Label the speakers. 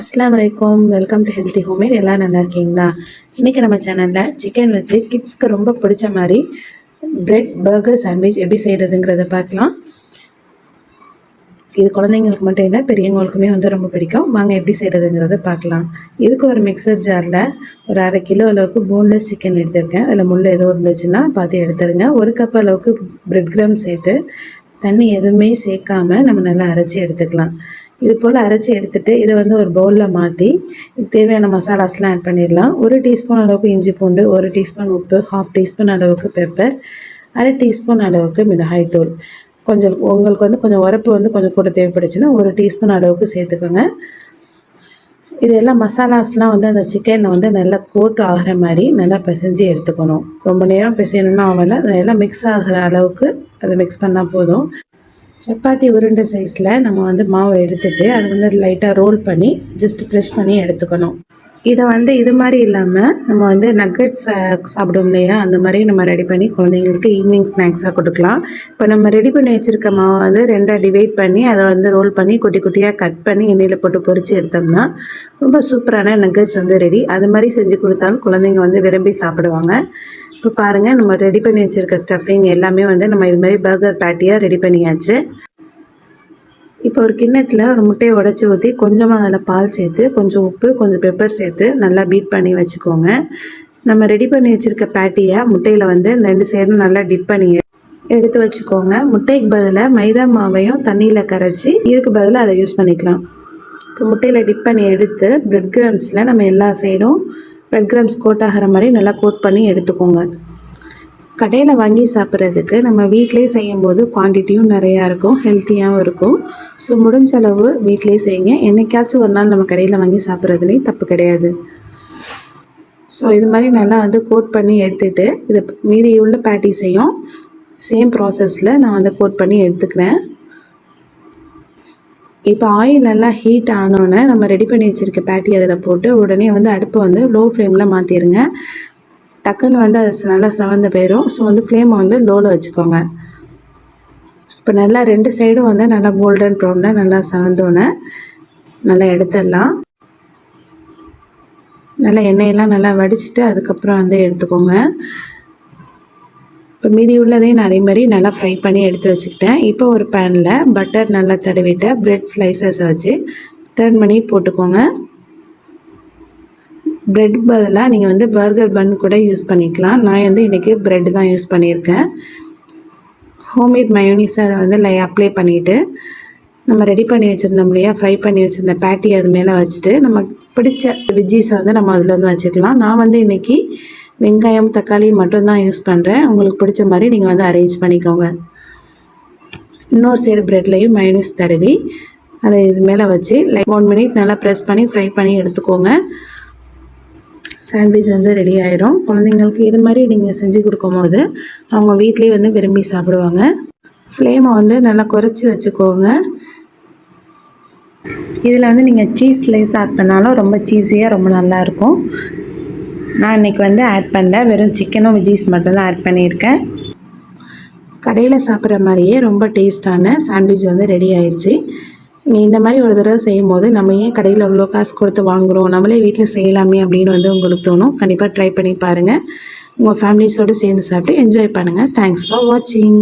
Speaker 1: அஸ்லாம் வலைக்கம் welcome to healthy homemade எல்லாம் நல்லா இருக்கீங்களா? இன்றைக்கி நம்ம சேனலில் சிக்கன் வச்சு கிட்ஸ்க்கு ரொம்ப பிடிச்ச மாதிரி பிரெட் பர்கர் சாண்ட்விச் எப்படி செய்கிறதுங்கிறத பார்க்கலாம். இது குழந்தைங்களுக்கு மட்டும் இல்லை பெரியவங்களுக்குமே வந்து ரொம்ப பிடிக்கும். வாங்க எப்படி செய்கிறதுங்கிறத பார்க்கலாம். இதுக்கு ஒரு மிக்சர் ஜாரில் ஒரு அரை கிலோ அளவுக்கு போன்லெஸ் சிக்கன் எடுத்திருக்கேன். அதில் முள் எதுவும் இருந்துச்சுன்னா பார்த்து எடுத்துருங்க. ஒரு கப் அளவுக்கு பிரெட் கிராம் சேர்த்து தண்ணி எதுவுமே சேர்க்காம நம்ம நல்லா அரைச்சி எடுத்துக்கலாம். இது போல் அரைச்சி எடுத்துகிட்டு இதை வந்து ஒரு பவுலில் மாற்றி தேவையான மசாலாஸ்லாம் ஆட் பண்ணிடலாம். ஒரு டீஸ்பூன் அளவுக்கு இஞ்சி பூண்டு ஒரு டீஸ்பூன் உப்பு ஹாஃப் டீஸ்பூன் அளவுக்கு பெப்பர் அரை டீஸ்பூன் அளவுக்கு மிளகாய்த்தூள் கொஞ்சம் உங்களுக்கு வந்து கொஞ்சம் உரப்பு வந்து கொஞ்சம் கூட தேவைப்படுச்சுன்னா ஒரு டீஸ்பூன் அளவுக்கு சேர்த்துக்கோங்க. இதெல்லாம் மசாலாஸ்லாம் வந்து அந்த சிக்கனை வந்து நல்லா கோட் ஆகிற மாதிரி நல்லா பிசைஞ்சு எடுத்துக்கணும். ரொம்ப நேரம் பிசையணும்னா ஆகலை நல்லா மிக்ஸ் ஆகிற அளவுக்கு அதை மிக்ஸ் பண்ணால் போதும். சப்பாத்தி உருண்டை சைஸில் நம்ம வந்து மாவை எடுத்துகிட்டு அதை வந்து லைட்டாக ரோல் பண்ணி ஜஸ்ட் ப்ரெஷ் பண்ணி எடுத்துக்கணும். இதை வந்து இது மாதிரி இல்லாமல் நம்ம வந்து நக்கட்ஸ் சாப்பிடும் இல்லையா? அந்த மாதிரி நம்ம ரெடி பண்ணி குழந்தைங்களுக்கு ஈவினிங் ஸ்நாக்ஸாக கொடுக்கலாம். இப்போ நம்ம ரெடி பண்ணி வச்சுருக்க மாவை வந்து ரெண்டாக டிவைட் பண்ணி அதை வந்து ரோல் பண்ணி குட்டி குட்டியாக கட் பண்ணி எண்ணெயில் போட்டு பொறிச்சு எடுத்தோம்னா ரொம்ப சூப்பரான நக்கட்ஸ் வந்து ரெடி அது மாதிரி செஞ்சு கொடுத்தாலும் குழந்தைங்க வந்து விரும்பி சாப்பிடுவாங்க. இப்போ பாருங்கள் நம்ம ரெடி பண்ணி வச்சுருக்க ஸ்டஃபிங் எல்லாமே வந்து நம்ம இது மாதிரி பர்கர் பேட்டியாக ரெடி பண்ணியாச்சு. இப்போ ஒரு கிண்ணத்தில் ஒரு முட்டையை உடச்சி ஊற்றி கொஞ்சமாக அதில் பால் சேர்த்து கொஞ்சம் உப்பு கொஞ்சம் பெப்பர் சேர்த்து நல்லா பீட் பண்ணி வச்சுக்கோங்க. நம்ம ரெடி பண்ணி வச்சுருக்க பேட்டியை முட்டையில் வந்து ரெண்டு சைடும் நல்லா டிப் பண்ணி எடுத்து வச்சுக்கோங்க. முட்டைக்கு பதிலாக மைதா மாவையும் தண்ணியில் கரைச்சி இதுக்கு பதிலாக அதை யூஸ் பண்ணிக்கலாம். இப்போ முட்டையில் டிப் பண்ணி எடுத்து ப்ரெட் கிராம்ஸில் நம்ம எல்லா சைடும் ப்ரெட் கிராம்ஸ் கோட் ஆகிற மாதிரி நல்லா கோட் பண்ணி எடுத்துக்கோங்க. கடையில் வாங்கி சாப்பிட்றதுக்கு நம்ம வீட்டிலே செய்யும்போது குவான்டிட்டியும் நிறையா இருக்கும் ஹெல்த்தியாகவும் இருக்கும். ஸோ முடிஞ்ச அளவு வீட்டிலே செய்யுங்க. என்றைக்காச்சும் ஒரு நாள் நம்ம கடையில் வாங்கி சாப்பிட்றதுலேயும் தப்பு கிடையாது. ஸோ இது மாதிரி நல்லா வந்து கோட் பண்ணி எடுத்துகிட்டு இது மீதி உள்ள பேட்டிஸையும் சேம் ப்ராசஸில் நான் வந்து கோட் பண்ணி எடுத்துக்கிறேன். இப்போ ஆயில் நல்லா ஹீட் ஆனோடனே நம்ம ரெடி பண்ணி வச்சுருக்க பேட்டி அதில் போட்டு உடனே வந்து அடுப்பை வந்து லோ ஃப்ளேமில் மாற்றிடுங்க டக்குன்னு வந்து அது நல்லா செவந்து போயிடும் ஸோ வந்து ஃப்ளேமை வந்து லோவில் வச்சுக்கோங்க. இப்போ நல்லா ரெண்டு சைடும் வந்து நல்லா கோல்டன் ப்ரௌனில் நல்லா செவந்தோன்னே நல்லா எடுத்துடலாம். நல்லா எண்ணெயெல்லாம் நல்லா வடிச்சிட்டு அதுக்கப்புறம் வந்து எடுத்துக்கோங்க. இப்போ மீதி உள்ளதையும் நான் அதே மாதிரி நல்லா ஃப்ரை பண்ணி எடுத்து வச்சுக்கிட்டேன். இப்போ ஒரு பேனில் பட்டர் நல்லா தடவிட்டு ப்ரெட் ஸ்லைசஸை வச்சு டர்ன் பண்ணி போட்டுக்கோங்க. ப்ரெட் பதிலாக நீங்கள் வந்து பர்கர் பன் கூட யூஸ் பண்ணிக்கலாம். நான் வந்து இன்றைக்கி ப்ரெட் தான் யூஸ் பண்ணியிருக்கேன். ஹோம்மேட் மயோனிஸை அதை வந்து லை அப்ளை பண்ணிவிட்டு நம்ம ரெடி பண்ணி வச்சுருந்தோம் இல்லையா? ஃப்ரை பண்ணி வச்சுருந்த பேட்டி அது மேலே வச்சுட்டு நம்ம பிடிச்ச வெஜ்ஜீஸை வந்து நம்ம அதில் வந்து வச்சுக்கலாம். நான் வந்து இன்றைக்கி வெங்காயம் தக்காளி மட்டும்தான் யூஸ் பண்ணுறேன் உங்களுக்கு பிடிச்ச மாதிரி நீங்கள் வந்து அரேஞ்ச் பண்ணிக்கோங்க. இன்னொரு சைடு ப்ரெட்லேயும் மயோனிஸ் தடவி அதை இது மேலே வச்சு லைக் ஒன் மினிட் நல்லா ப்ரெஸ் பண்ணி ஃப்ரை பண்ணி எடுத்துக்கோங்க. சாண்ட்விச் வந்து ரெடி ஆயிரும். குழந்தைங்களுக்கு இது மாதிரி நீங்கள் செஞ்சு கொடுக்கும்போது அவங்க வீட்லேயே வந்து விரும்பி சாப்பிடுவாங்க. ஃப்ளேமை வந்து நல்லா குறைச்சி வச்சுக்கோங்க. இதில் வந்து நீங்கள் சீஸ் ஸ்லைஸ் ஆட் பண்ணாலும் ரொம்ப சீஸியாக ரொம்ப நல்லாயிருக்கும் நான் இன்றைக்கி வந்து ஆட் பண்ணல. வெறும் சிக்கனும் வெஜ்ஜீஸ் மட்டும்தான் ஆட் பண்ணியிருக்கேன். கடையில் சாப்பிட்ற மாதிரியே ரொம்ப டேஸ்டான சாண்ட்விச் வந்து ரெடி ஆயிடுச்சு. நீ இந்த மாதிரி ஒரு தடவை செய்யும் போது நம்ம ஏன் கடையில் அவ்வளோ காசு கொடுத்து வாங்குகிறோம் நம்மளே வீட்டில் செய்யலாமே அப்படின்னு வந்து உங்களுக்கு தோணும். கண்டிப்பாக ட்ரை பண்ணி பாருங்கள் உங்கள் ஃபேமிலிஸோடு சேர்ந்து சாப்பிட்டு என்ஜாய் பண்ணுங்கள் தேங்க்ஸ் ஃபார் வாட்சிங்